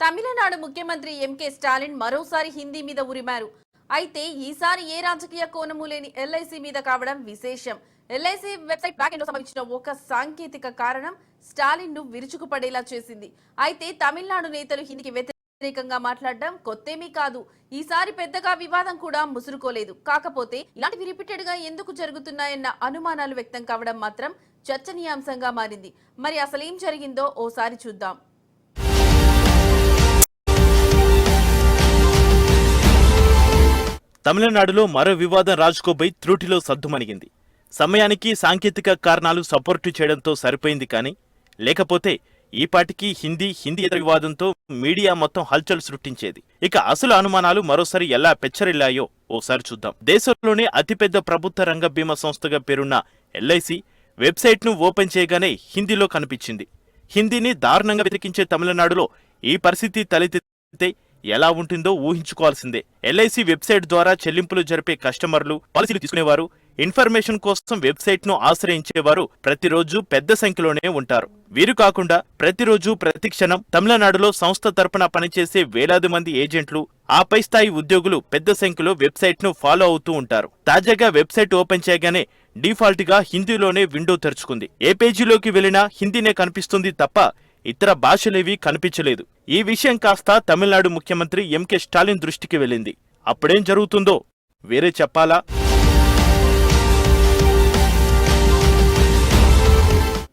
తమిళనాడు ముఖ్యమంత్రి ఎంకే స్టాలిన్ మరోసారి హిందీ మీద ఉరిమారు. అయితే ఈసారి ఏ రాజకీయ కోణము లేని ఎల్ఐసి మీద కావడం విశేషం. ఎల్ఐసి వెబ్సైట్ బ్యాక్ ఎండ్ సంబంధించిన ఒక సాంకేతిక కారణం స్టాలిన్ను విరుచుకుపడేలా చేసింది. అయితే తమిళనాడు నేతలు హిందీకి వ్యతిరేకంగా మాట్లాడడం కొత్తేమీ కాదు. ఈసారి పెద్దగా వివాదం కూడా ముసురుకోలేదు. కాకపోతే ఇలాంటివి రిపీటెడ్గా ఎందుకు జరుగుతున్నాయన్న అనుమానాలు వ్యక్తం కావడం మాత్రం చర్చనీయాంశంగా మారింది. మరి అసలేం జరిగిందో ఓసారి చూద్దాం. తమిళనాడులో మరో వివాదం రాజుకోబై త్రుటిలో సద్దుమణిగింది. సమయానికి సాంకేతిక కారణాలు సపోర్టు చేయడంతో సరిపోయింది కానీ లేకపోతే ఈపాటికి హిందీ హిందీ ఇతర వివాదంతో మీడియా మొత్తం హల్చల్ సృష్టించేది. ఇక అసలు అనుమానాలు మరోసారి ఎలా పెచ్చరిల్లాయో ఓసారి చూద్దాం. దేశంలోనే అతిపెద్ద ప్రభుత్వ రంగ బీమా సంస్థగా పేరున్న ఎల్ఐసి వెబ్సైట్ను ఓపెన్ చేయగానే హిందీలో కనిపించింది. హిందీని దారుణంగా వెతికించే తమిళనాడులో ఈ పరిస్థితి తలెత్తితే ఎలా ఉంటుందో ఊహించుకోవాల్సిందే. ఎల్ఐసి వెబ్సైట్ ద్వారా చెల్లింపులు జరిపే కస్టమర్లు పాలసీలు తీసుకునేవారు ఇన్ఫర్మేషన్ కోసం వెబ్సైట్ను ఆశ్రయించేవారు ప్రతిరోజు పెద్ద సంఖ్యలోనే ఉంటారు. వీరు కాకుండా ప్రతిరోజు ప్రతి క్షణం తమిళనాడులో సంస్థ తరపున పనిచేసే వేలాది మంది ఏజెంట్లు ఆ పై స్థాయి ఉద్యోగులు పెద్ద సంఖ్యలో వెబ్సైట్ను ఫాలో అవుతూ ఉంటారు. తాజాగా వెబ్సైట్ ఓపెన్ చేయగానే డిఫాల్ట్గా హిందీలోనే విండో తెరుచుకుంది. ఏ పేజీలోకి వెళ్ళినా హిందీనే కనిపిస్తుంది తప్ప ఇతర భాషలేవీ కనిపించలేదు. ఈ విషయం కాస్త తమిళనాడు ముఖ్యమంత్రి ఎంకే స్టాలిన్ దృష్టికి వెళ్ళింది. అప్పుడేం జరుగుతుందో వేరే చెప్పాలా?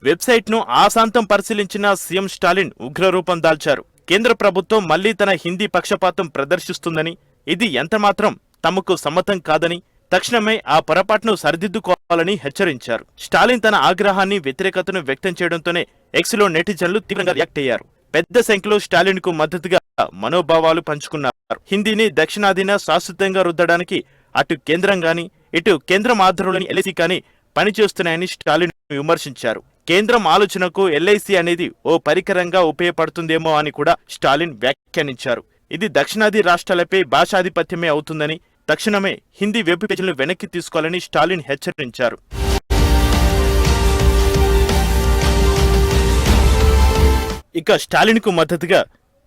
వెబ్సైట్ను ఆశాంతం పరిశీలించిన సీఎం స్టాలిన్ ఉగ్రరూపం దాల్చారు. కేంద్ర ప్రభుత్వం మళ్ళీ తన హిందీ పక్షపాతం ప్రదర్శిస్తుందని ఇది ఎంతమాత్రం తమకు సమ్మతం కాదని తక్షణమే ఆ పొరపాటును సరిదిద్దుకోవాలని హెచ్చరించారు. స్టాలిన్ తన ఆగ్రహాన్ని వ్యతిరేకతను వ్యక్తం చేయడంతోనే ఎక్స్లో నెటిజన్లు తీవ్రంగా రియాక్ట్ అయ్యారు. పెద్ద సంఖ్యలో స్టాలిన్కు మద్దతుగా మనోభావాలు పంచుకున్నారు. హిందీని దక్షిణాదిన శాశ్వతంగా రుద్దడానికి అటు కేంద్రం గాని ఇటు కేంద్రం ఆధ్వర్యంలోని ఎల్ఐసి కానీ పనిచేస్తున్నాయని స్టాలిన్ విమర్శించారు. కేంద్రం ఆలోచనకు ఎల్ఐసి అనేది ఓ పరికరంగా ఉపయోగపడుతుందేమో అని కూడా స్టాలిన్ వ్యాఖ్యానించారు. ఇది దక్షిణాది రాష్ట్రాలపై భాషాధిపత్యమే అవుతుందని తక్షణమే హిందీ వెబ్ పేజీలను వెనక్కి తీసుకోవాలని స్టాలిన్ హెచ్చరించారు. ఇక స్టాలిన్కు మద్దతుగా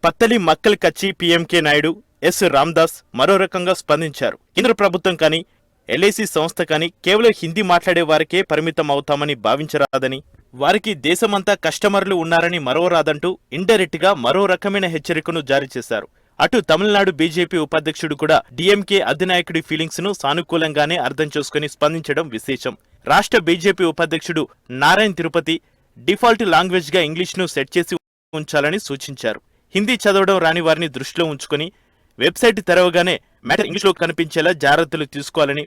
పత్తలి మక్కల్ కచ్చి పీఎంకే నాయుడు ఎస్ రామ్దాస్ మరో రకంగా స్పందించారు. కేంద్ర ప్రభుత్వం కానీ ఎల్ఐసి సంస్థ కానీ కేవలం హిందీ మాట్లాడే వారికే పరిమితం అవుతామని భావించరాదని వారికి దేశమంతా కస్టమర్లు ఉన్నారని మరోరాదంటూ ఇండైరెక్ట్గా మరో రకమైన హెచ్చరికను జారీ చేశారు. అటు తమిళనాడు బీజేపీ ఉపాధ్యక్షుడు కూడా డీఎంకే అధినాయకుడి ఫీలింగ్స్ను సానుకూలంగానే అర్థం చేసుకుని స్పందించడం విశేషం. రాష్ట్ర బీజేపీ ఉపాధ్యక్షుడు నారాయణ్ తిరుపతి డిఫాల్ట్ లాంగ్వేజ్గా ఇంగ్లీష్ను సెట్ చేసి ఉంచాలని సూచించారు. హిందీ చదవడం రాని వారిని దృష్టిలో ఉంచుకుని వెబ్సైట్ తెరవగానే మ్యాటర్ ఇంగ్లీష్లో కనిపించేలా జాగ్రత్తలు తీసుకోవాలని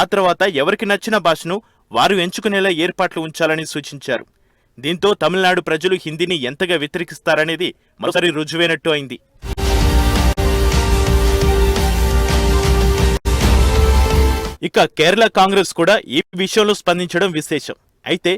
ఆ తర్వాత ఎవరికి నచ్చిన భాషను వారు ఎంచుకునేలా ఏర్పాట్లు ఉంచాలని సూచించారు. దీంతో తమిళనాడు ప్రజలు హిందీని ఎంతగా వ్యతిరేకిస్తారనేది మరోసారి రుజువైనట్టు అయింది. ఇక కేరళ కాంగ్రెస్ కూడా ఈ విషయంలో స్పందించడం విశేషం. అయితే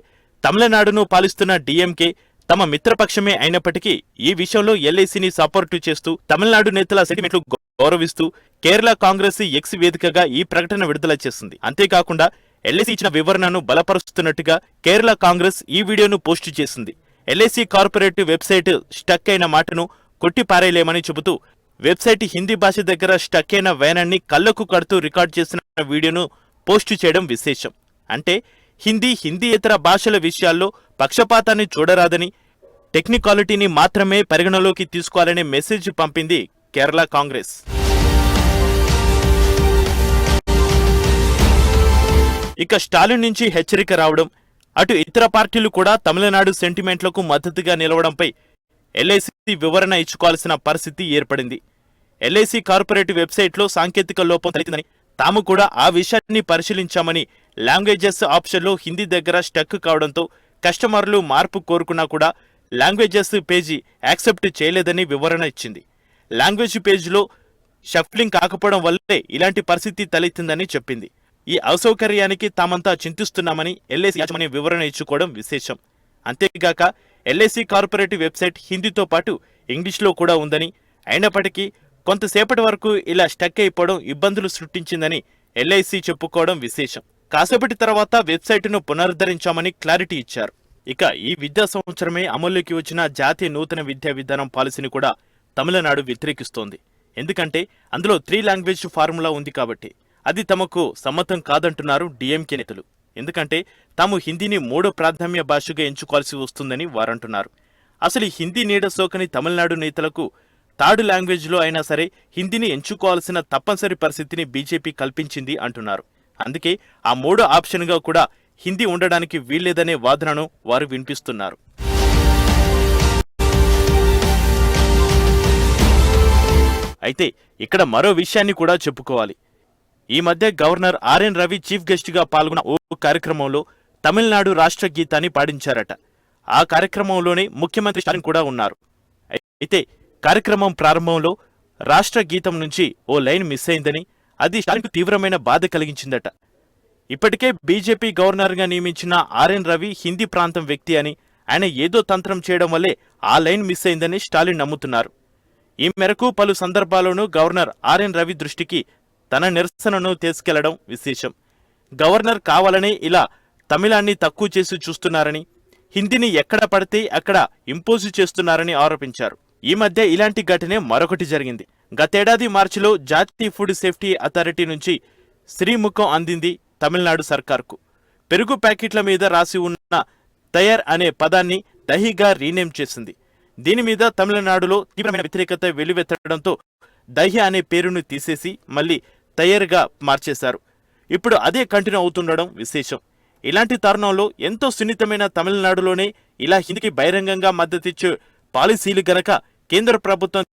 తమిళనాడును పాలిస్తున్న డిఎంకే తమ మిత్రపక్షమే అయినప్పటికీ ఈ విషయంలో ఎల్ఐసిని సపోర్టు చేస్తూ తమిళనాడు నేతల సెంటిమెంట్లు గౌరవిస్తూ కేరళ కాంగ్రెస్ ఎక్స్ వేదికగా ఈ ప్రకటన విడుదల చేసింది. అంతేకాకుండా ఎల్ఐసి ఇచ్చిన వివరణను బలపరుస్తున్నట్టుగా కేరళ కాంగ్రెస్ ఈ వీడియోను పోస్టు చేసింది. ఎల్ఐసి కార్పొరేట్ వెబ్సైట్ స్టక్ అయిన మాటను కొట్టిపారేయలేమని చెబుతూ వెబ్సైట్ హిందీ భాష దగ్గర స్టక్ అయిన వేనాన్ని కళ్ళకు కడుతూ రికార్డ్ చేసిన వీడియోను పోస్టు చేయడం విశేషం. అంటే హిందీ హిందీయేతర భాషల విషయాల్లో పక్షపాతాన్ని చూడరాదని టెక్నికాలిటీని మాత్రమే పరిగణలోకి తీసుకోవాలనే మెసేజ్ పంపింది కేరళ కాంగ్రెస్. ఇక స్టాలిన్ నుంచి హెచ్చరిక రావడం అటు ఇతర పార్టీలు కూడా తమిళనాడు సెంటిమెంట్లకు మద్దతుగా నిలవడంపై ఎల్ఐసి వివరణ ఇచ్చుకోవాల్సిన పరిస్థితి ఏర్పడింది. ఎల్ఐసి కార్పొరేట్ వెబ్సైట్లో సాంకేతిక లోపం తలెత్తిందని తాము కూడా ఆ విషయాన్ని పరిశీలించామని లాంగ్వేజెస్ ఆప్షన్లో హిందీ దగ్గర స్టక్ కావడంతో కస్టమర్లు మార్పు కోరుకున్నా కూడా లాంగ్వేజెస్ పేజీ యాక్సెప్ట్ చేయలేదని వివరణ ఇచ్చింది. లాంగ్వేజ్ పేజీలో షఫ్లింగ్ కాకపోవడం వల్లే ఇలాంటి పరిస్థితి తలెత్తిందని చెప్పింది. ఈ అసౌకర్యానికి తామంతా చింతిస్తున్నామని ఎల్ఐసి యాజమాన్యం వివరణ ఇచ్చుకోవడం విశేషం. అంతేగాక ఎల్ఐసి కార్పొరేటివ్ వెబ్సైట్ హిందీతో పాటు ఇంగ్లీష్లో కూడా ఉందని అయినప్పటికీ కొంతసేపటి వరకు ఇలా స్టక్ అయిపోవడం ఇబ్బందులు సృష్టించిందని ఎల్ఐసి చెప్పుకోవడం విశేషం. కాసేపటి తర్వాత వెబ్సైటును పునరుద్ధరించామని క్లారిటీ ఇచ్చారు. ఇక ఈ విద్యా సంవత్సరమే అమల్లోకి వచ్చిన జాతీయ నూతన విద్యా విధానం పాలసీని కూడా తమిళనాడు వ్యతిరేకిస్తోంది. ఎందుకంటే అందులో త్రీ లాంగ్వేజ్ ఫార్ములా ఉంది కాబట్టి అది తమకు సమ్మతం కాదంటున్నారు డిఎంకే నేతలు. ఎందుకంటే తాము హిందీని మూడో ప్రాధాన్య భాషగా ఎంచుకోవాల్సి వస్తుందని వారంటున్నారు. అసలు హిందీ నీడ సోకని తమిళనాడు నేతలకు థర్డ్ లాంగ్వేజ్లో అయినా సరే హిందీని ఎంచుకోవాల్సిన తప్పనిసరి పరిస్థితిని బీజేపీ కల్పించింది అంటున్నారు. అందుకే ఆ మూడో ఆప్షన్గా కూడా హిందీ ఉండడానికి వీల్లేదనే వాదనను వారు వినిపిస్తున్నారు. అయితే ఇక్కడ మరో విషయాన్ని కూడా చెప్పుకోవాలి. ఈ మధ్య గవర్నర్ ఆర్ఎన్ రవి చీఫ్ గెస్ట్గా పాల్గొన్న ఓ కార్యక్రమంలో తమిళనాడు రాష్ట్ర గీతాన్ని పాడించారట. ఆ కార్యక్రమంలోనే ముఖ్యమంత్రి స్టాలిన్ కూడా ఉన్నారు. అయితే కార్యక్రమం ప్రారంభంలో రాష్ట్ర గీతం నుంచి ఓ లైన్ మిస్ అయిందని అది స్టాలిన్కు తీవ్రమైన బాధ కలిగించిందట. ఇప్పటికే బీజేపీ గవర్నర్గా నియమించిన ఆర్ఎన్ రవి హిందీ ప్రాంతం వ్యక్తి అని ఆయన ఏదో తంత్రం చేయడం వల్లే ఆ లైన్ మిస్ అయిందని స్టాలిన్ నమ్ముతున్నారు. ఈ మేరకు పలు సందర్భాల్లోనూ గవర్నర్ ఆర్ఎన్ రవి దృష్టికి తన నిరసనను తీసుకెళ్ళడం విశేషం. గవర్నర్ కావాలనే ఇలా తమిళాన్ని తక్కువ చేసి చూస్తున్నారని హిందీని ఎక్కడ పడితే అక్కడ ఇంపోజ్ చేస్తున్నారని ఆరోపించారు. ఈ మధ్య ఇలాంటి ఘటనే మరొకటి జరిగింది. గతేడాది మార్చిలో జాతీయ ఫుడ్ సేఫ్టీ అథారిటీ నుంచి శ్రీముఖం అందింది తమిళనాడు సర్కార్కు. పెరుగు ప్యాకెట్ల మీద రాసి ఉన్న తయర్ అనే పదాన్ని దహిగా రీనేమ్ చేసింది. దీని మీద తమిళనాడులో తీవ్రమైన వ్యతిరేకత వెల్లువెత్తడంతో దహి అనే పేరును తీసేసి మళ్ళీ తయర్గా మార్చేశారు. ఇప్పుడు అదే కంటిన్యూ అవుతుండడం విశేషం. ఇలాంటి తరుణంలో ఎంతో సున్నితమైన తమిళనాడులోనే ఇలా హిందీకి బహిరంగంగా మద్దతిచ్చే పాలసీలు గనక కేంద్ర ప్రభుత్వం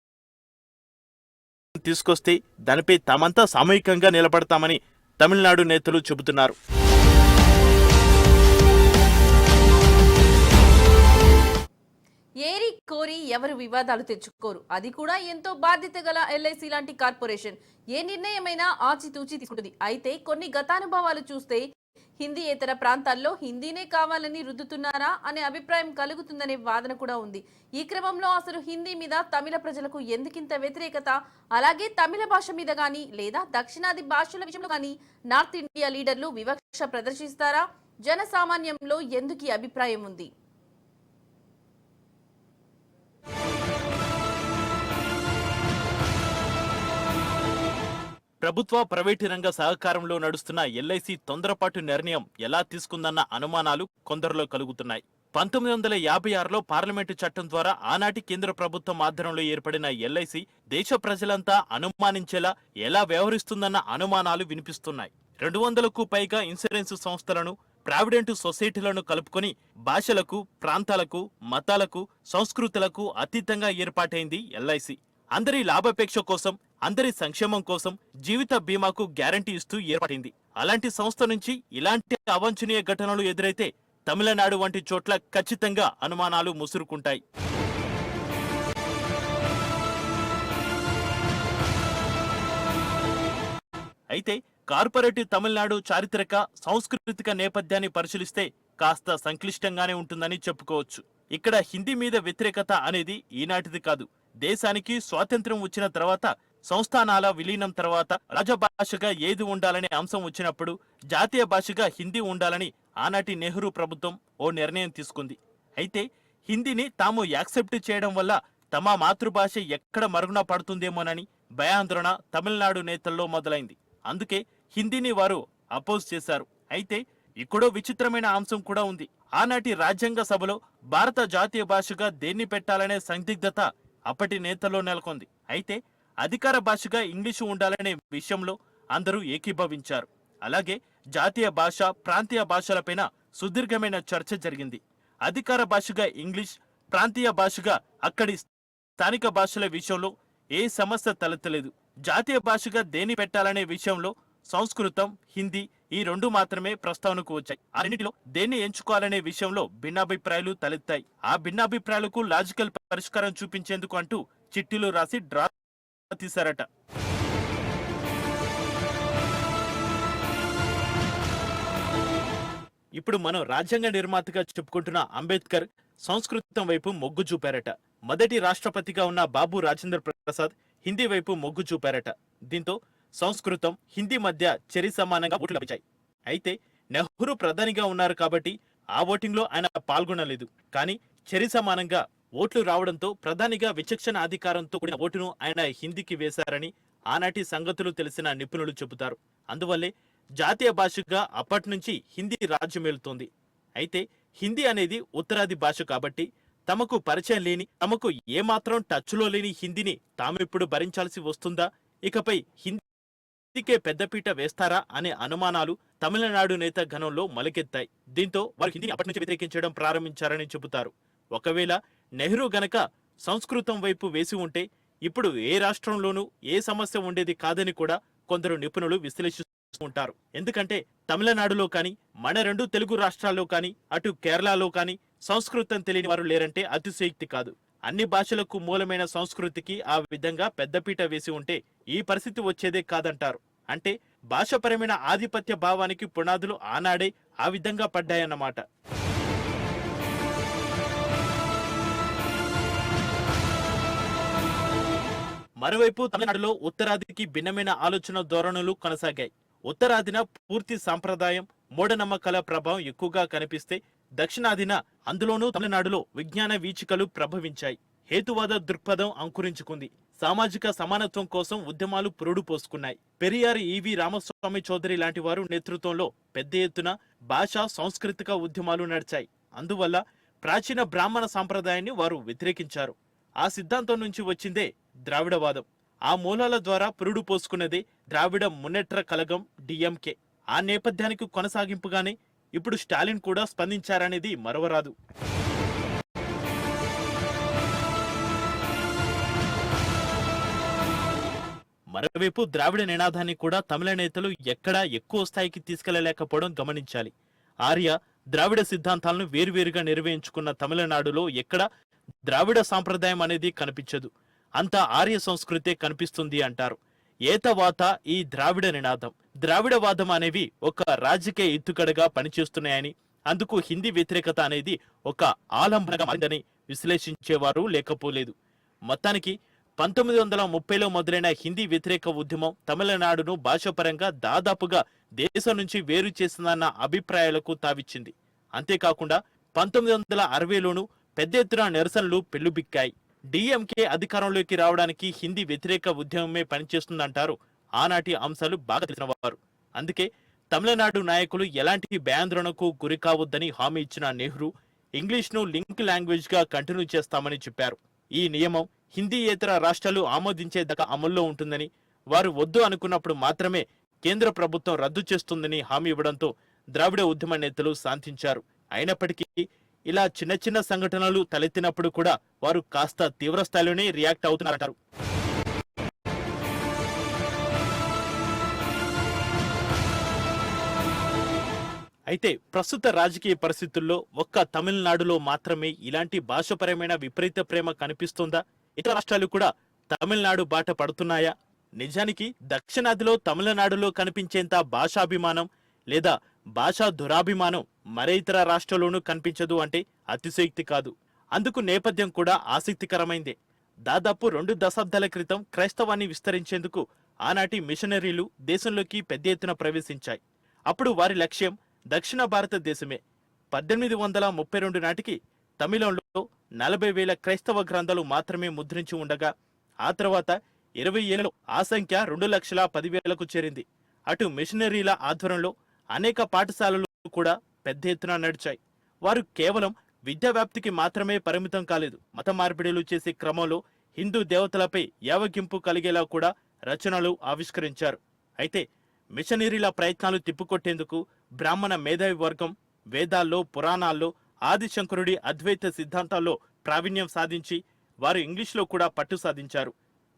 తీసుకొస్తే దానిపై తామంతా సామూహికంగా నిలబడతామని తమిళనాడు నేతలు చెబుతున్నారు. ఏరి కోరి ఎవరు వివాదాలు తెచ్చుకోరు? అది కూడా ఎంతో బాధ్యత గల ఎల్ఐసి లాంటి కార్పొరేషన్. ఏ నిర్ణయమైనా ఆచితూచి తీసుకుంటుంది. అయితే కొన్ని గతానుభవాలు చూస్తే హిందీయేతర ప్రాంతాల్లో హిందీనే కావాలని రుద్దుతున్నారా అనే అభిప్రాయం కలుగుతుందనే వాదన కూడా ఉంది. ఈ క్రమంలో అసలు హిందీ మీద తమిళ ప్రజలకు ఎందుకింత వ్యతిరేకత? అలాగే తమిళ భాష మీద గాని లేదా దక్షిణాది భాషల విషయంలో కానీ నార్త్ ఇండియా లీడర్లు వివక్ష ప్రదర్శిస్తారా? జనసామాన్యంలో ఎందుకు అభిప్రాయం ఉంది? ప్రభుత్వ ప్రైవేటు రంగ సహకారంలో నడుస్తున్న ఎల్ఐసి తొందరపాటు నిర్ణయం ఎలా తీసుకుందన్న అనుమానాలు కొందరిలో కలుగుతున్నాయి. పంతొమ్మిది వందల యాభై ఆరులో పార్లమెంటు చట్టం ద్వారా ఆనాటి కేంద్ర ప్రభుత్వం ఆధ్వర్యంలో ఏర్పడిన ఎల్ఐసి దేశ ప్రజలంతా అనుమానించేలా ఎలా వ్యవహరిస్తుందన్న అనుమానాలు వినిపిస్తున్నాయి. రెండు వందలకు పైగా ఇన్సూరెన్స్ సంస్థలను ప్రావిడెంట్ సొసైటీలను కలుపుకొని భాషలకు ప్రాంతాలకు మతాలకు సంస్కృతులకు అతీతంగా ఏర్పాటైంది ఎల్ఐసి అందరి లాభాపేక్ష కోసం అందరి సంక్షేమం కోసం జీవిత బీమాకు గ్యారంటీ ఇస్తూ ఏర్పడింది. అలాంటి సంస్థ నుంచి ఇలాంటి అవాంఛనీయ ఘటనలు ఎదురైతే తమిళనాడు వంటి చోట్ల ఖచ్చితంగా అనుమానాలు ముసురుకుంటాయి. అయితే కార్పొరేటివ్ తమిళనాడు చారిత్రక సాంస్కృతిక నేపథ్యాన్ని పరిశీలిస్తే కాస్త సంక్లిష్టంగానే ఉంటుందని చెప్పుకోవచ్చు. ఇక్కడ హిందీ మీద వ్యతిరేకత అనేది ఈనాటిది కాదు. దేశానికి స్వాతంత్ర్యం వచ్చిన తర్వాత సంస్థానాల విలీనం తర్వాత రాజభాషగా ఏది ఉండాలనే అంశం వచ్చినప్పుడు జాతీయ భాషగా హిందీ ఉండాలని ఆనాటి నెహ్రూ ప్రభుత్వం ఓ నిర్ణయం తీసుకుంది. అయితే హిందీని తాము యాక్సెప్ట్ చేయడం వల్ల తమ మాతృభాష ఎక్కడ మరుగున పడుతుందేమోనని భయాందోళన తమిళనాడు నేతల్లో మొదలైంది. అందుకే హిందీని వారు అపోజ్ చేశారు. అయితే ఇక్కడో విచిత్రమైన అంశం కూడా ఉంది. ఆనాటి రాజ్యాంగ సభలో భారత జాతీయ భాషగా దేన్ని పెట్టాలనే సందిగ్ధత అప్పటి నేతల్లో నెలకొంది. అయితే అధికార భాషగా ఇంగ్లీషు ఉండాలనే విషయంలో అందరూ ఏకీభవించారు. అలాగే జాతీయ భాష ప్రాంతీయ భాషలపైన సుదీర్ఘమైన చర్చ జరిగింది. అధికార భాషగా ఇంగ్లీష్ ప్రాంతీయ భాషగా అక్కడి స్థానిక భాషల విషయంలో ఏ సమస్య తలెత్తలేదు. జాతీయ భాషగా దేని పెట్టాలనే విషయంలో సంస్కృతం హిందీ ఈ రెండు మాత్రమే ప్రస్తావనకు వచ్చాయి. ఆ రెండింటిలో దేన్ని ఎంచుకోవాలనే విషయంలో భిన్నాభిప్రాయాలు తలెత్తాయి. ఆ భిన్నాభిప్రాయాలకు లాజికల్ పరిష్కారం చూపించేందుకు అంటూ చిట్టీలు రాసి డ్రా తీశారట. ఇప్పుడు మనం రాజ్యాంగ నిర్మాతగా చెప్పుకుంటున్న అంబేద్కర్ సంస్కృతం వైపు మొగ్గు చూపారట. మొదటి రాష్ట్రపతిగా ఉన్న బాబు రాజేంద్ర ప్రసాద్ హిందీ వైపు మొగ్గు చూపారట. దీంతో సంస్కృతం హిందీ మధ్య చెరి సమానంగా ఓట్లు లభించాయి. అయితే నెహ్రూ ప్రధానిగా ఉన్నారు కాబట్టి ఆ ఓటింగ్లో ఆయన పాల్గొనలేదు. కానీ చెరి సమానంగా ఓట్లు రావడంతో ప్రధానిగా విచక్షణ అధికారంతో కూడిన ఓటును ఆయన హిందీకి వేశారని ఆనాటి సంగతులు తెలిసిన నిపుణులు చెబుతారు. అందువల్లే జాతీయ భాషగా అప్పటి నుంచి హిందీ రాజ్యమేలుతోంది అయితే హిందీ అనేది ఉత్తరాది భాష కాబట్టి తమకు పరిచయం లేని తమకు ఏమాత్రం టచ్లో లేని హిందీని తామిప్పుడు భరించాల్సి వస్తుందా? ఇకపై హిందీ హిందీకే పెద్దపీట వేస్తారా అనే అనుమానాలు తమిళనాడు నేత ఘనంలో మొలకెత్తాయి. దీంతో వారు హిందీని అప్పటి నుంచి వ్యతిరేకించడం ప్రారంభించారని చెబుతారు. ఒకవేళ నెహ్రూ గనక సంస్కృతం వైపు వేసి ఉంటే ఇప్పుడు ఏ రాష్ట్రంలోనూ ఏ సమస్య ఉండేది కాదని కూడా కొందరు నిపుణులు విశ్లేషిస్తుంటారు ఎందుకంటే తమిళనాడులో కానీ మన రెండు తెలుగు రాష్ట్రాల్లో కానీ అటు కేరళలో కానీ సంస్కృతం తెలియని వారు లేరంటే అతిశయోక్తి కాదు. అన్ని భాషలకు మూలమైన సంస్కృతికి ఆ విధంగా పెద్దపీట వేసి ఉంటే ఈ పరిస్థితి వచ్చేదే కాదంటారు. అంటే భాషపరమైన ఆధిపత్య భావానికి పునాదులు ఆనాడే ఆ విధంగా పడ్డాయన్నమాట. మరోవైపు తమిళనాడులో ఉత్తరాదికి భిన్నమైన ఆలోచన ధోరణులు కొనసాగాయి. ఉత్తరాదిన పూర్తి సాంప్రదాయం మూఢనమ్మకాల ప్రభావం ఎక్కువగా కనిపిస్తే దక్షిణాదిన అందులోనూ తమిళనాడులో విజ్ఞాన వీచికలు ప్రభవించాయి. హేతువాద దృక్పథం అంకురించుకుంది. సామాజిక సమానత్వం కోసం ఉద్యమాలు పురుడు పోసుకున్నాయి. పెరియార్ ఈవి రామస్వామి చౌదరి లాంటి వారు నేతృత్వంలో పెద్ద ఎత్తున భాషా సాంస్కృతిక ఉద్యమాలు నడిచాయి. అందువల్ల ప్రాచీన బ్రాహ్మణ సాంప్రదాయాన్ని వారు వ్యతిరేకించారు. ఆ సిద్ధాంతం నుంచి వచ్చిందే ద్రావిడవాదం. ఆ మూలాల ద్వారా పురుడు పోసుకున్నది ద్రావిడ మున్నెట్ర కలగం డిఎంకే ఆ నేపథ్యానికి కొనసాగింపుగానే ఇప్పుడు స్టాలిన్ కూడా స్పందించారనేది మరవరాదు. మరోవైపు ద్రావిడ నినాదాన్ని కూడా తమిళ నేతలు ఎక్కడా ఎక్కువ స్థాయికి తీసుకెళ్ళలేకపోవడం గమనించాలి. ఆర్య ద్రావిడ సిద్ధాంతాలను వేరువేరుగా నిర్వహించుకున్న తమిళనాడులో ఎక్కడ ద్రావిడ సాంప్రదాయం అనేది కనిపించదు. అంతా ఆర్య సంస్కృతే కనిపిస్తుంది అంటారు. ఏతవాత ఈ ద్రావిడ నినాదం. ద్రావిడవాదం అనేవి ఒక రాజకీయ ఎత్తుకడగా పనిచేస్తున్నాయని అందుకు హిందీ వ్యతిరేకత అనేది ఒక ఆలంబనగా మారిందని విశ్లేషించేవారు లేకపోలేదు. మొత్తానికి పంతొమ్మిది వందల ముప్పైలో మొదలైన హిందీ వ్యతిరేక ఉద్యమం తమిళనాడును భాషపరంగా దాదాపుగా దేశం నుంచి వేరు చేసిందన్న అభిప్రాయాలకు తావిచ్చింది. అంతేకాకుండా పంతొమ్మిది వందల అరవైలోనూ పెద్ద ఎత్తున నిరసనలు పెళ్ళుబిక్కాయి డిఎంకే అధికారంలోకి రావడానికి హిందీ వ్యతిరేక ఉద్యమమే పనిచేస్తుందంటారు. ఆనాటి అంశాలు బాగా తెలిసిన వారు అందుకే తమిళనాడు నాయకులు ఎలాంటి భయాందోళనకు గురి కావద్దని హామీ ఇచ్చిన నెహ్రూ ఇంగ్లీష్ను లింక్ లాంగ్వేజ్గా కంటిన్యూ చేస్తామని చెప్పారు. ఈ నియమం హిందీయేతర రాష్ట్రాలు ఆమోదించేదాకా అమల్లో ఉంటుందని వారు వద్దు అనుకున్నప్పుడు మాత్రమే కేంద్ర ప్రభుత్వం రద్దు చేస్తుందని హామీ ఇవ్వడంతో ద్రావిడ ఉద్యమ నేతలు శాంతించారు. అయినప్పటికీ ఇలా చిన్న చిన్న సంఘటనలు తలెత్తినప్పుడు కూడా వారు కాస్త తీవ్రస్థాయిలోనే రియాక్ట్ అవుతున్నారంటారు. అయితే ప్రస్తుత రాజకీయ పరిస్థితుల్లో ఒక్క తమిళనాడులో మాత్రమే ఇలాంటి భాషపరమైన విపరీత ప్రేమ కనిపిస్తుందా? ఇతర రాష్ట్రాలు కూడా తమిళనాడు బాట పడుతున్నాయా? నిజానికి దక్షిణాదిలో తమిళనాడులో కనిపించేంత భాషాభిమానం లేదా భాషా దురాభిమానం మరే ఇతర రాష్ట్రంలోనూ కనిపించదు అంటే అతిశయోక్తి కాదు. అందుకు నేపథ్యం కూడా ఆసక్తికరమైందే. దాదాపు రెండు దశాబ్దాల క్రితం క్రైస్తవాన్ని విస్తరించేందుకు ఆనాటి మిషనరీలు దేశంలోకి పెద్ద ఎత్తున ప్రవేశించాయి. అప్పుడు వారి లక్ష్యం దక్షిణ భారతదేశమే. పద్దెనిమిది వందల ముప్పై రెండు నాటికి తమిళంలో నలభై వేల క్రైస్తవ గ్రంథాలు మాత్రమే ముద్రించి ఉండగా ఆ తర్వాత ఇరవై ఏళ్ళలో ఆ సంఖ్య రెండు లక్షల పదివేలకు చేరింది. అటు మిషనరీల ఆధ్వర్యంలో అనేక పాఠశాలలు కూడా పెద్ద ఎత్తున నడిచాయి. వారు కేవలం విద్యా వ్యాప్తికి మాత్రమే పరిమితం కాలేదు. మత మార్పిడిలు చేసే క్రమంలో హిందూ దేవతలపై యావగింపు కలిగేలా కూడా రచనలు ఆవిష్కరించారు. అయితే మిషనరీల ప్రయత్నాలు తిప్పుకొట్టేందుకు బ్రాహ్మణ మేధావి వర్గం వేదాల్లో పురాణాల్లో ఆదిశంకరుడి అద్వైత సిద్ధాంతాల్లో ప్రావీణ్యం సాధించి వారు ఇంగ్లీష్లో కూడా పట్టు సాధించారు.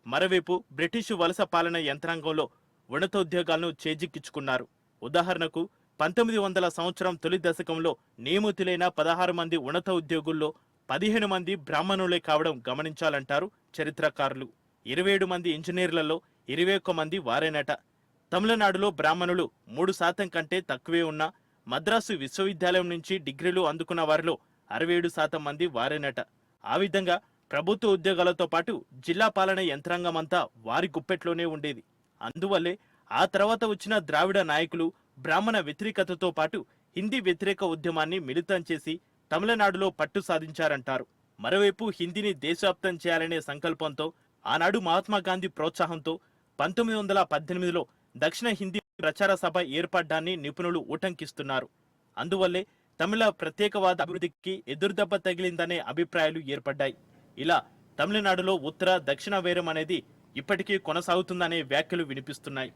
మరోవైపు బ్రిటిషు వలస పాలన యంత్రాంగంలో ఉన్నతోద్యోగాలను చేజిక్కించుకున్నారు. ఉదాహరణకు పంతొమ్మిది వందల సంవత్సరం తొలి దశకంలో నియమితులైన పదహారు మంది ఉన్నత ఉద్యోగుల్లో పదిహేను మంది బ్రాహ్మణులే కావడం గమనించాలంటారు చరిత్రకారులు. ఇరవై ఏడు మంది ఇంజనీర్లలో ఇరవై ఒక్క మంది వారేనట. తమిళనాడులో బ్రాహ్మణులు మూడు శాతం కంటే తక్కువే ఉన్నా మద్రాసు విశ్వవిద్యాలయం నుంచి డిగ్రీలు అందుకున్న వారిలో అరవై ఏడు శాతం మంది వారేనట. ఆ విధంగా ప్రభుత్వ ఉద్యోగాలతో పాటు జిల్లా పాలన యంత్రాంగమంతా వారి గుప్పెట్లోనే ఉండేది. అందువల్లే ఆ తర్వాత వచ్చిన ద్రావిడ నాయకులు బ్రాహ్మణ వ్యతిరేకతతో పాటు హిందీ వ్యతిరేక ఉద్యమాన్ని మిళితం చేసి తమిళనాడులో పట్టు సాధించారంటారు. మరోవైపు హిందీని దేశవ్యాప్తం చేయాలనే సంకల్పంతో ఆనాడు మహాత్మా గాంధీ ప్రోత్సాహంతో పంతొమ్మిది వందల పద్దెనిమిదిలో దక్షిణ హిందీ ప్రచార సభ ఏర్పడ్డాన్ని నిపుణులు ఉటంకిస్తున్నారు. అందువల్లే తమిళ ప్రత్యేకవాద అభివృద్ధికి ఎదురుదెబ్బ తగిలిందనే అభిప్రాయాలు ఏర్పడ్డాయి. ఇలా తమిళనాడులో ఉత్తర దక్షిణ వేరం అనేది ఇప్పటికీ కొనసాగుతుందనే వ్యాఖ్యలు వినిపిస్తున్నాయి.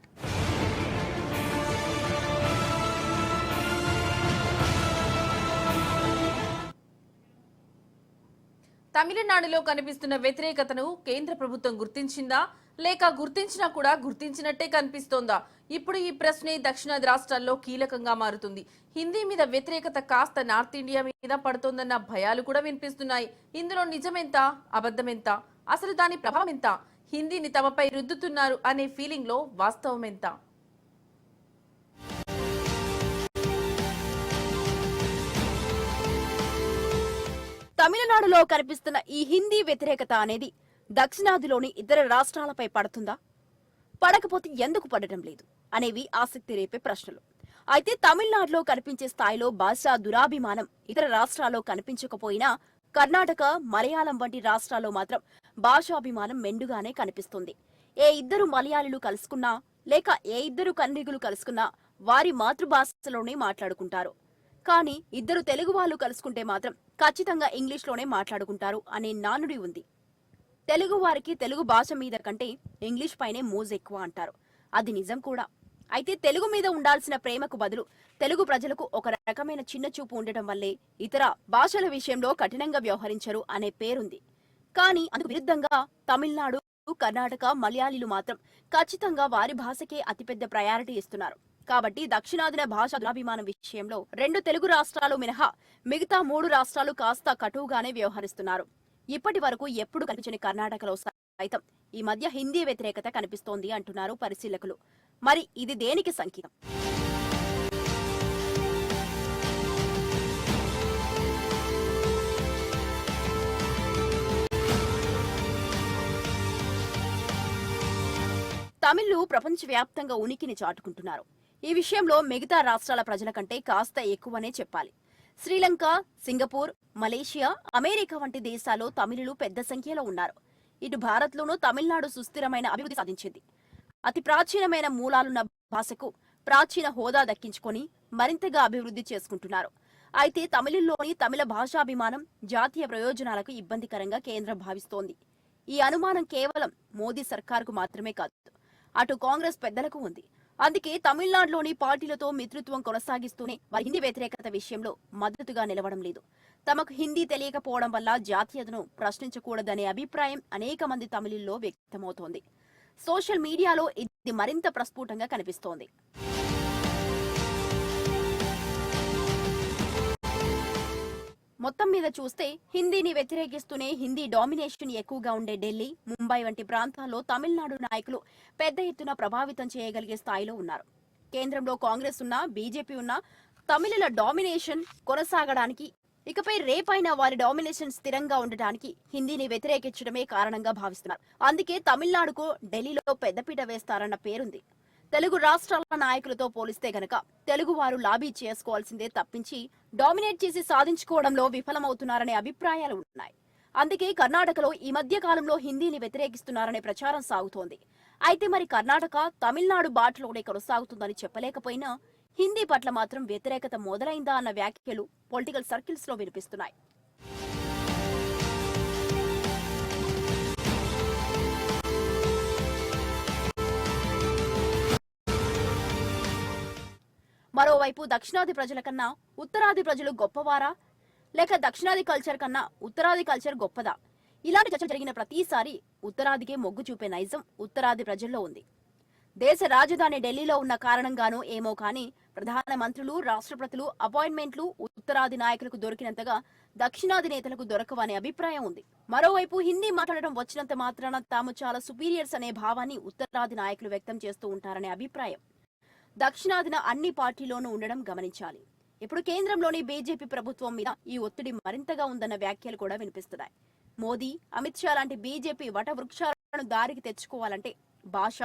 తమిళనాడులో కనిపిస్తున్న వ్యతిరేకతను కేంద్ర ప్రభుత్వం గుర్తించిందా? లేక గుర్తించినా కూడా గుర్తించినట్టే కనిపిస్తోందా? ఇప్పుడు ఈ ప్రశ్నే దక్షిణాది రాష్ట్రాల్లో కీలకంగా మారుతుంది. హిందీ మీద వ్యతిరేకత కాస్త నార్త్ ఇండియా మీద పడుతోందన్న భయాలు కూడా వినిపిస్తున్నాయి. ఇందులో నిజమెంత అబద్ధమెంత? అసలు దాని ప్రభావం ఎంత? హిందీని తమపై రుద్దుతున్నారు అనే ఫీలింగ్లో వాస్తవం ఎంత? తమిళనాడులో కనిపిస్తున్న ఈ హిందీ వ్యతిరేకత అనేది దక్షిణాదిలోని ఇతర రాష్ట్రాలపై పడుతుందా? పడకపోతే ఎందుకు పడటం లేదు? అనేవి ఆసక్తి రేపే ప్రశ్నలు. అయితే తమిళనాడులో కనిపించే స్థాయిలో భాషా దురాభిమానం ఇతర రాష్ట్రాల్లో కనిపించకపోయినా కర్ణాటక మలయాళం వంటి రాష్ట్రాల్లో మాత్రం భాషాభిమానం మెండుగానే కనిపిస్తుంది. ఏ ఇద్దరు మలయాళీలు కలుసుకున్నా లేక ఏ ఇద్దరు కన్నడిగులు కలుసుకున్నా వారి మాతృభాషలోనే మాట్లాడుకుంటారు. కానీ ఇద్దరు తెలుగు వాళ్ళు కలుసుకుంటే మాత్రం ఖచ్చితంగా ఇంగ్లీష్లోనే మాట్లాడుకుంటారు అనే నానుడి ఉంది. తెలుగు వారికి తెలుగు భాష మీద కంటే ఇంగ్లీష్ పైనే మోజు ఎక్కువ అంటారు. అది నిజం కూడా. అయితే తెలుగు మీద ఉండాల్సిన ప్రేమకు బదులు తెలుగు ప్రజలకు ఒక రకమైన చిన్న చూపు ఉండటం వల్లే ఇతర భాషల విషయంలో కఠినంగా వ్యవహరించరు అనే పేరుంది. కానీ అందుకు విరుద్ధంగా తమిళనాడు కర్ణాటక మలయాళీలు మాత్రం ఖచ్చితంగా వారి భాషకే అతిపెద్ద ప్రయారిటీ ఇస్తున్నారు. కాబట్టి దక్షిణాదిన భాష దురాభిమానం విషయంలో రెండు తెలుగు రాష్ట్రాలు మినహా మిగతా మూడు రాష్ట్రాలు కాస్త కటువుగానే వ్యవహరిస్తున్నారు. ఇప్పటి వరకు ఎప్పుడు కనిపించని కర్ణాటకలో సైతం ఈ మధ్య హిందీ వ్యతిరేకత కనిపిస్తోంది అంటున్నారు పరిశీలకులు. మరి ఇది దేనికి సంకేతం? తమిళ్ళు ప్రపంచవ్యాప్తంగా ఉనికిని చాటుకుంటున్నారు. ఈ విషయంలో మిగతా రాష్ట్రాల ప్రజల కంటే కాస్త ఎక్కువనే చెప్పాలి. శ్రీలంక సింగపూర్ మలేషియా అమెరికా వంటి దేశాల్లో తమిళులు పెద్ద సంఖ్యలో ఉన్నారు. ఇటు భారత్లోనూ తమిళనాడు సుస్థిరమైన అభివృద్ధి సాధించింది. అతి ప్రాచీనమైన మూలాలున్న భాషకు ప్రాచీన హోదా దక్కించుకొని మరింతగా అభివృద్ధి చేసుకుంటున్నారు. అయితే తమిళుల్లోని తమిళ భాషాభిమానం జాతీయ ప్రయోజనాలకు ఇబ్బందికరంగా కేంద్రం భావిస్తోంది. ఈ అనుమానం కేవలం మోదీ సర్కార్కు మాత్రమే కాదు. అటు కాంగ్రెస్ పెద్దలకు ఉంది. అందుకే తమిళనాడులోని పార్టీలతో మిత్రత్వం కొనసాగిస్తూనే వారి హిందీ వ్యతిరేకత విషయంలో మద్దతుగా నిలవడం లేదు. తమకు హిందీ తెలియకపోవడం వల్ల జాతీయతను ప్రశ్నించకూడదనే అభిప్రాయం అనేక మంది తమిళుల్లో వ్యక్తమవుతోంది. సోషల్ మీడియాలో ఇది మరింత ప్రస్ఫుటంగా కనిపిస్తోంది. మొత్తం మీద చూస్తే హిందీని వ్యతిరేకిస్తూనే హిందీ డామినేషన్ ఎక్కువగా ఉండే ఢిల్లీ ముంబై వంటి ప్రాంతాల్లో తమిళనాడు నాయకులు పెద్ద ఎత్తున ప్రభావితం చేయగలిగే స్థాయిలో ఉన్నారు. కేంద్రంలో కాంగ్రెస్ ఉన్నా బీజేపీ ఉన్నా తమిళుల డామినేషన్ కొనసాగడానికి ఇకపై రేపైనా వారి డామినేషన్ స్థిరంగా ఉండటానికి హిందీని వ్యతిరేకించడమే కారణంగా భావిస్తున్నారు. అందుకే తమిళనాడుకు ఢిల్లీలో పెద్దపీట వేస్తారన్న పేరుంది. తెలుగు రాష్ట్రాల నాయకులతో పోలిస్తే గనక తెలుగు వారు లాబీ చేసుకోవాల్సిందే తప్పించి డామినేట్ చేసి సాధించుకోవడంలో విఫలమవుతున్నారనే అభిప్రాయాలు ఉన్నాయి. అందుకే కర్ణాటకలో ఈ మధ్య కాలంలో హిందీని వ్యతిరేకిస్తున్నారనే ప్రచారం సాగుతోంది. అయితే మరి కర్ణాటక తమిళనాడు బాటలోనే కొనసాగుతుందని చెప్పలేకపోయినా హిందీ పట్ల మాత్రం వ్యతిరేకత మొదలైందా అన్న వ్యాఖ్యలు పొలిటికల్ సర్కిల్స్లో వినిపిస్తున్నాయి. మరోవైపు దక్షిణాది ప్రజల కన్నా ఉత్తరాది ప్రజలు గొప్పవారా? లేక దక్షిణాది కల్చర్ కన్నా ఉత్తరాది కల్చర్ గొప్పదా? ఇలాంటి చర్చ జరిగిన ప్రతిసారి ఉత్తరాదికే మొగ్గు చూపే నైజం ఉత్తరాది ప్రజల్లో ఉంది. దేశ రాజధాని ఢిల్లీలో ఉన్న కారణంగానో ఏమో కానీ ప్రధాన మంత్రులు రాష్ట్రపతులు అపాయింట్మెంట్లు ఉత్తరాది నాయకులకు దొరికినంతగా దక్షిణాది నేతలకు దొరకవనే అభిప్రాయం ఉంది. మరోవైపు హిందీ మాట్లాడడం వచ్చినంత మాత్రాన తాము చాలా సుపీరియర్స్ అనే భావాన్ని ఉత్తరాది నాయకులు వ్యక్తం చేస్తూ ఉంటారనే అభిప్రాయం. దక్షిణాదిన అన్ని పార్టీలోనూ ఉండడం గమనించాలి. ఇప్పుడు కేంద్రంలోని బీజేపీ ప్రభుత్వం మీద ఈ ఒత్తిడి మరింతగా ఉందన్న వ్యాఖ్యలు కూడా వినిపిస్తున్నాయి. మోదీ అమిత్ షా లాంటి బీజేపీ వటవృక్షాలను దారికి తెచ్చుకోవాలంటే భాష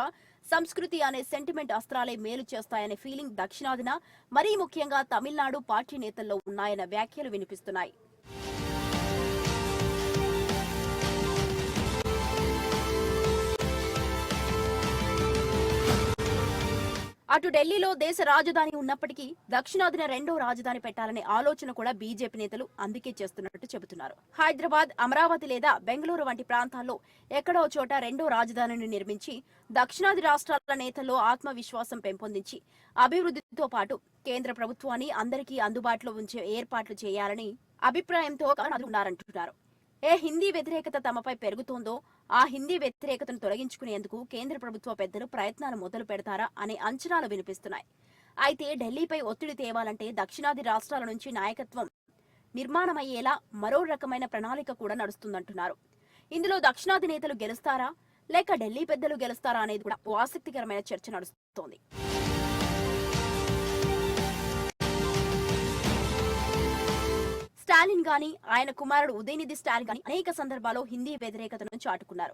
సంస్కృతి అనే సెంటిమెంట్ అస్త్రాలే మేలు చేస్తాయనే ఫీలింగ్ దక్షిణాదిన మరీ ముఖ్యంగా తమిళనాడు పార్టీ నేతల్లో ఉన్నాయన్న వ్యాఖ్యలు వినిపిస్తున్నాయి. అటు ఢిల్లీలో దేశ రాజధాని ఉన్నప్పటికీ దక్షిణాదిన రెండో రాజధాని పెట్టాలనే ఆలోచన కూడా బీజేపీ నేతలు అందుకే చేస్తున్నట్టు చెబుతున్నారు. హైదరాబాద్ అమరావతి లేదా బెంగళూరు వంటి ప్రాంతాల్లో ఎక్కడో చోట రెండో రాజధానిని నిర్మించి దక్షిణాది రాష్ట్రాల నేతల్లో ఆత్మవిశ్వాసం పెంపొందించి అభివృద్ధితో పాటు కేంద్ర ప్రభుత్వాన్ని అందరికీ అందుబాటులో ఉంచే ఏర్పాట్లు చేయాలని అభిప్రాయంతో ఉన్నారంటున్నారు ఏ హిందీ వ్యతిరేకత తమపై పెరుగుతోందో ఆ హిందీ వ్యతిరేకతను తొలగించుకునేందుకు కేంద్ర ప్రభుత్వ పెద్దలు ప్రయత్నాలు మొదలు పెడతారా అనే అంచనాలు వినిపిస్తున్నాయి. అయితే ఢిల్లీపై ఒత్తిడి తేవాలంటే దక్షిణాది రాష్ట్రాల నుంచి నాయకత్వం నిర్మాణమయ్యేలా మరో రకమైన ప్రణాళిక కూడా నడుస్తుందంటున్నారు. ఇందులో దక్షిణాది నేతలు గెలుస్తారా? లేక ఢిల్లీ పెద్దలు గెలుస్తారా అనేది కూడా ఆసక్తికరమైన చర్చ నడుస్తోంది. స్టాలిన్ గాని ఆయన కుమారుడు ఉదయనిధి స్టాలిన్ గాని అనేక సందర్భాల్లో హిందీ వ్యతిరేకతను చాటుకున్నారు.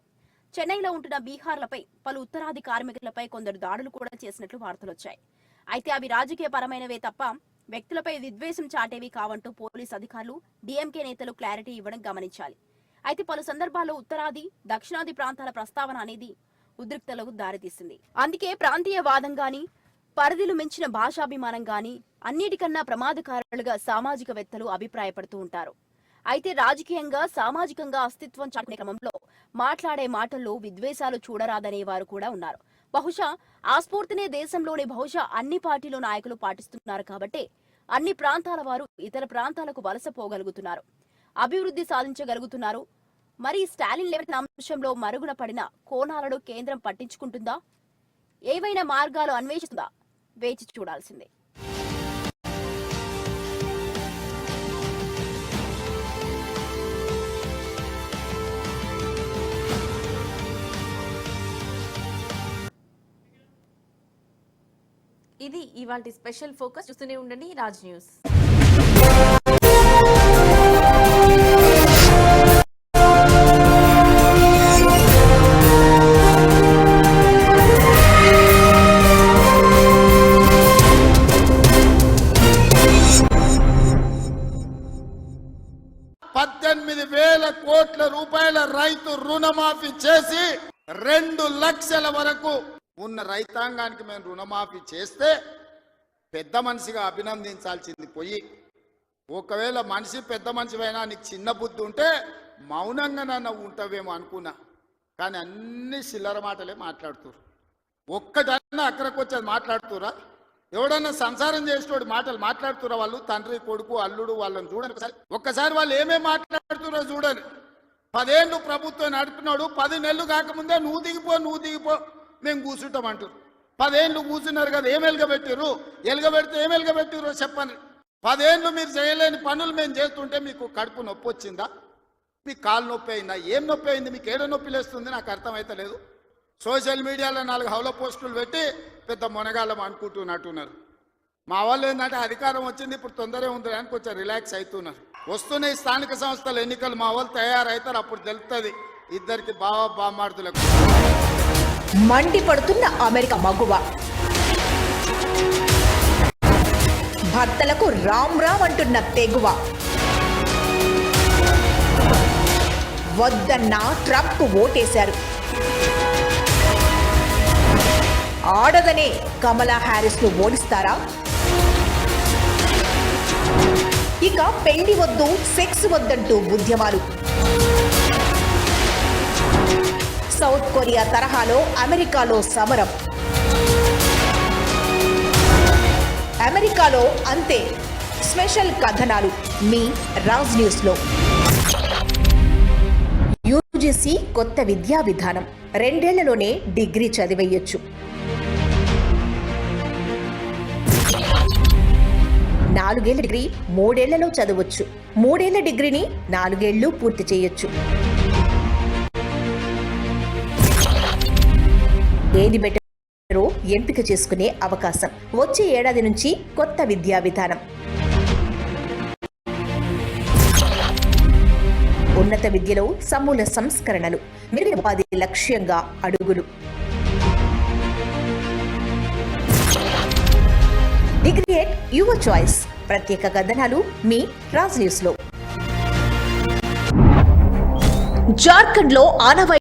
చెన్నైలో ఉంటున్న బీహార్లపై పలు ఉత్తరాది కార్మికులపై కొందరు దాడులు కూడా చేసినట్లు వార్తలొచ్చాయి అయితే అవి రాజకీయ పరమైనవే తప్ప వ్యక్తులపై విద్వేషం చాటేవి కావంటూ పోలీస్ అధికారులు డిఎంకే నేతలు క్లారిటీ ఇవ్వడం గమనించాలి. అయితే పలు సందర్భాల్లో ఉత్తరాది దక్షిణాది ప్రాంతాల ప్రస్తావన అనేది ఉద్రిక్తలకు దారితీసింది. అందుకే ప్రాంతీయ వాదం గాని పరిధిలు మించిన భాషాభిమానం గాని అన్నిటికన్నా ప్రమాదకారులుగా సామాజికవేత్తలు అభిప్రాయపడుతూ ఉంటారు. అయితే రాజకీయంగా సామాజికంగా అస్తిత్వం చాటుకునే క్రమంలో మాట్లాడే మాటల్లో విద్వేషాలు చూడరాదనే వారు కూడా ఉన్నారు. బహుశా ఆ స్ఫూర్తినే దేశంలోని బహుశా అన్ని పార్టీల నాయకులు పాటిస్తున్నారు కాబట్టే అన్ని ప్రాంతాల వారు ఇతర ప్రాంతాలకు వలసపోగలుగుతున్నారు అభివృద్ధి సాధించగలుగుతున్నారు. మరి స్టాలిన్ లేవనెత్తిన అంశంలో మరుగున పడిన కోణాలను కేంద్రం పట్టించుకుంటుందా? ఏవైనా మార్గాలు అన్వేషిస్తుందా? వేచి చూడాల్సిందే. ఇది ఇవాళ స్పెషల్ ఫోకస్. చూస్తూనే ఉండండి రాజ్ న్యూస్. పద్దెనిమిది వేల కోట్ల రూపాయల రైతు రుణమాఫీ చేసి రెండు లక్షల వరకు రైతాంగానికి మేము రుణమాఫీ చేస్తే పెద్ద మనిషిగా అభినందించాల్సింది పోయి ఒకవేళ మనిషి పెద్ద మనిషివైనా నీకు చిన్న బుద్ధి ఉంటే మౌనంగా నన్ను ఉంటావేమో అనుకున్నా. కానీ అన్ని చిల్లర మాటలే మాట్లాడుతురు ఒక్కటన్నా అక్కడికి వచ్చేది మాట్లాడుతురా ఎవడన్నా సంసారం చేసేటోడు మాటలు మాట్లాడుతురా వాళ్ళు? తండ్రి కొడుకు అల్లుడు వాళ్ళని చూడండి ఒకసారి. ఒక్కసారి వాళ్ళు ఏమేమి మాట్లాడుతున్నారో చూడండి పదేళ్ళు ప్రభుత్వం నడుపుతున్నాడు పది నెలలు కాకముందే నువ్వు దిగిపో నువ్వు దిగిపో. మేము కూర్చుంటాం అంటారు. పదేళ్ళు కూర్చున్నారు కదా ఏం ఎలగబెట్టారు ఎలగబెడితే ఏం ఎలగబెట్టారో చెప్పండి. పదేళ్ళు మీరు చేయలేని పనులు మేము చేస్తుంటే మీకు కడుపు నొప్పి వచ్చిందా? మీకు కాలు నొప్పి అయిందా? ఏం నొప్పి అయింది? మీకు ఏడ నొప్పి లేస్తుంది? నాకు అర్థమైతలేదు. సోషల్ మీడియాలో నాలుగు హౌల పోస్టులు పెట్టి పెద్ద మునగాళ్ళం అనుకుంటున్నట్టున్నారు. మా వాళ్ళు ఏంటంటే అధికారం వచ్చింది ఇప్పుడు తొందరగా ఉంది అని కొంచెం రిలాక్స్ అవుతున్నారు వస్తున్నాయి స్థానిక సంస్థల ఎన్నికలు మా వాళ్ళు తయారవుతారు అప్పుడు తెలుస్తుంది ఇద్దరికి బావ బామార్దులకు మండిపడుతున్న అమెరికా మగువ. భర్తలకు రామ్ రామ్ అంటున్న తెగువ. వద్దన్న ట్రంప్ ఓటేశారు. ఆడదనే కమలా హ్యారిస్ను ఓడిస్తారా? ఇక పెళ్ళి వద్దు సెక్స్ వద్దంటూ ఉద్యమాలు. సౌత్ కొరియా తరహాలో అమెరికాలో సమరం. అమెరికాలో అంతే స్పెషల్ కథనాలు మీ రాజ్ న్యూస్లో. యూజీసీ కొత్త విద్యా విధానం. రెండేళ్ళలోనే డిగ్రీ చదివేయొచ్చు. నాలుగేళ్ళ డిగ్రీ మూడేళ్ళలో చదవచ్చు. మూడేళ్ళ డిగ్రీని నాలుగేళ్ళు పూర్తి చేయొచ్చు. ఏది బెటరో ఎంపిక చేసుకునే అవకాశం. వచ్చే ఏడాది నుంచి కొత్త విద్యా విధానం. ఉన్నత విద్యలో సమూల సంస్కరణలు మెరుగైన ఉపాధి లక్ష్యంగా అడుగులు. డిగ్రీ ఎట్ యువర్ చాయిస్ ప్రత్యేక కథనాలు మీ రాజ్ న్యూస్లో జార్ఖండ్లో ఆనవాయి